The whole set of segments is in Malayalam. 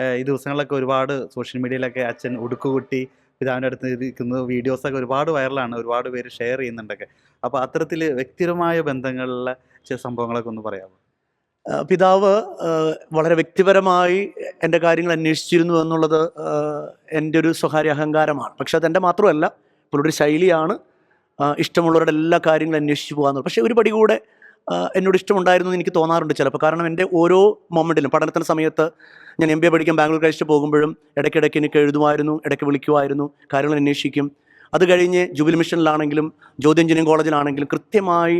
ഈ ദിവസങ്ങളിലൊക്കെ ഒരുപാട് സോഷ്യൽ മീഡിയയിലൊക്കെ അച്ഛൻ ഉടുക്കുകുട്ടി പിതാവിന്റെ അടുത്ത് ഇരിക്കുന്ന. വീഡിയോസൊക്കെ ഒരുപാട് വൈറലാണ്. ഒരുപാട് പേര് ഷെയർ ചെയ്യുന്നുണ്ടൊക്കെ. അപ്പോൾ അത്തരത്തിൽ വ്യക്തിപരമായ ബന്ധങ്ങളിലെ ചില സംഭവങ്ങളൊക്കെ ഒന്ന് പറയാമോ? പിതാവ് വളരെ വ്യക്തിപരമായി എന്റെ കാര്യങ്ങൾ അന്വേഷിച്ചിരുന്നു എന്നുള്ളത് എന്റെ ഒരു സ്വകാര്യ അഹങ്കാരമാണ്. പക്ഷെ അതെന്റെ മാത്രമല്ല പുള്ളിയുടെ ശൈലിയാണ് ഇഷ്ടമുള്ളവരുടെ എല്ലാ കാര്യങ്ങളും അന്വേഷിച്ചു പോകാമെന്നുള്ളത് പക്ഷേ ഒരു പടി കൂടെ എന്നോട് ഇഷ്ടമുണ്ടായിരുന്നു എന്ന് എനിക്ക് തോന്നാറുണ്ട് ചിലപ്പോൾ. കാരണം എന്റെ ഓരോ മൊമെന്റിലും പഠനത്തിന്റെ സമയത്ത് ഞാൻ എം ബി എ പഠിക്കാൻ ബാംഗ്ലൂർ കഴിച്ചിട്ട് പോകുമ്പോഴും ഇടയ്ക്കിടയ്ക്ക് എനിക്ക് എഴുതുമായിരുന്നു ഇടയ്ക്ക് വിളിക്കുമായിരുന്നു കാര്യങ്ങൾ അന്വേഷിക്കും. അത് കഴിഞ്ഞ് ജൂബിലി മിഷനിലാണെങ്കിലും ജ്യോതി എഞ്ചിനീയറിംഗ് കോളേജിലാണെങ്കിലും കൃത്യമായി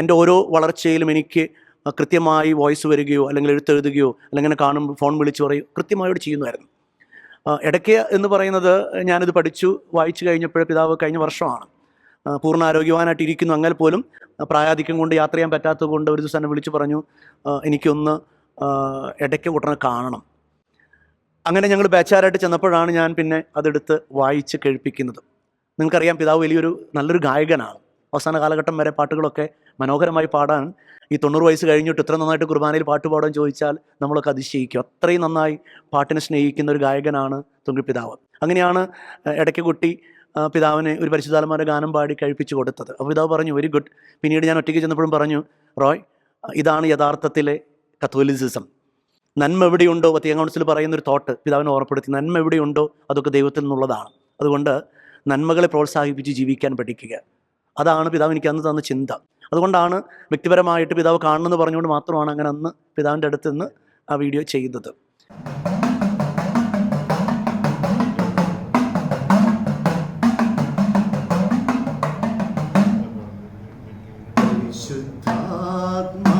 എന്റെ ഓരോ വളർച്ചയിലും എനിക്ക് കൃത്യമായി വോയിസ് വരികയോ അല്ലെങ്കിൽ എഴുത്തെഴുതുകയോ അല്ലെങ്കിൽ കാണുമ്പോൾ ഫോൺ വിളിച്ച് പറയും കൃത്യമായിട്ട് ചെയ്യുന്നതായിരുന്നു ഇടയ്ക്ക് എന്ന് പറയുന്നത് ഞാനിത് പഠിച്ചു വായിച്ചു കഴിഞ്ഞപ്പോൾ പിതാവ് കഴിഞ്ഞ വർഷമാണ്. പൂർണ ആരോഗ്യവാനായിട്ട് അങ്ങനെ പോലും പ്രായാധിക്യം കൊണ്ട് യാത്ര ചെയ്യാൻ പറ്റാത്തത് കൊണ്ട് ഒരു ദിവസം എന്നെ വിളിച്ച് പറഞ്ഞു എനിക്കൊന്ന് ഇടയ്ക്ക് ഉടനെ കാണണം. അങ്ങനെ ഞങ്ങൾ ബാച്ചാരായിട്ട് ചെന്നപ്പോഴാണ് ഞാൻ പിന്നെ അതെടുത്ത് വായിച്ച് കേൾപ്പിക്കുന്നത്. നിങ്ങൾക്കറിയാം പിതാവ് വലിയൊരു നല്ലൊരു ഗായകനാണ്. അവസാന കാലഘട്ടം വരെ പാട്ടുകളൊക്കെ മനോഹരമായി പാടാൻ ഈ തൊണ്ണൂറ് വയസ്സ് കഴിഞ്ഞിട്ട് ഇത്ര നന്നായിട്ട് കുർബാനയിൽ പാട്ട് പാടാൻ ചോദിച്ചാൽ നമ്മളൊക്കെ അതിശയിക്കും. അത്രയും നന്നായി പാട്ടിനെ സ്നേഹിക്കുന്ന ഒരു ഗായകനാണ് തുങ്കിപ്പിതാവ് അങ്ങനെയാണ് ഇടയ്ക്ക് കുട്ടി പിതാവിന് ഒരു പരിശുദ്ധാലന്മാരുടെ ഗാനം പാടി കഴിപ്പിച്ചു കൊടുത്തത്. അപ്പോൾ പിതാവ് പറഞ്ഞു വെരി ഗുഡ്. പിന്നീട് ഞാൻ ഒറ്റയ്ക്ക് ചെന്നപ്പോഴും പറഞ്ഞു റോയ് ഇതാണ് യഥാർത്ഥത്തിലെ കത്തോലിസിസം. നന്മ എവിടെയുണ്ടോ? വത്തിയ കൗൺസിൽ പറയുന്ന ഒരു തോട്ട് പിതാവിനെ ഓർപ്പെടുത്തി നന്മ എവിടെയുണ്ടോ അതൊക്കെ ദൈവത്തിൽ നിന്നുള്ളതാണ്. അതുകൊണ്ട് നന്മകളെ പ്രോത്സാഹിപ്പിച്ച് ജീവിക്കാൻ പഠിക്കുക. അതാണ് പിതാവ് എനിക്ക് അന്ന് തന്ന ചിന്ത. അതുകൊണ്ടാണ് വ്യക്തിപരമായിട്ട് പിതാവ് കാണണമെന്ന് പറഞ്ഞുകൊണ്ട് മാത്രമാണ് അങ്ങനെ അന്ന് പിതാവിന്റെ അടുത്ത് നിന്ന് ആ വീഡിയോ ചെയ്തത്. Padma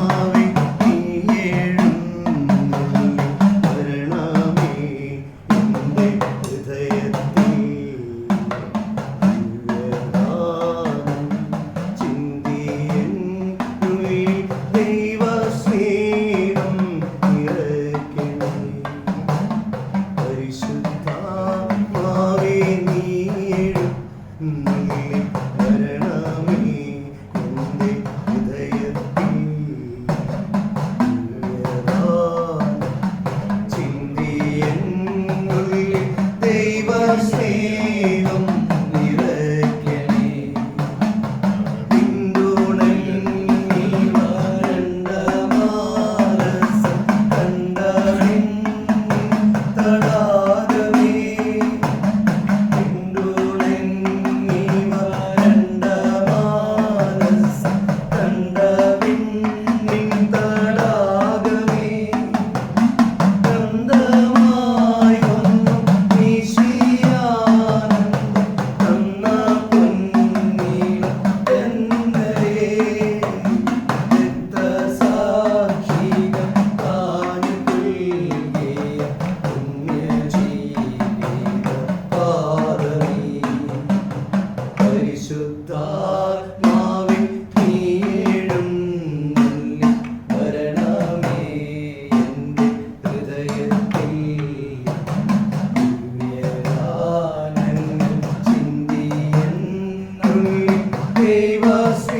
പരിശുദ്ധാത്മാവേ നീയെഴുന്നള്ളി വരണമേ എന്റെ ഹൃദയത്തിൽ. ദിവ്യദാനങ്ങൾ ചിന്തിയെന്നുള്ളിൽ ദൈവസ്നേഹം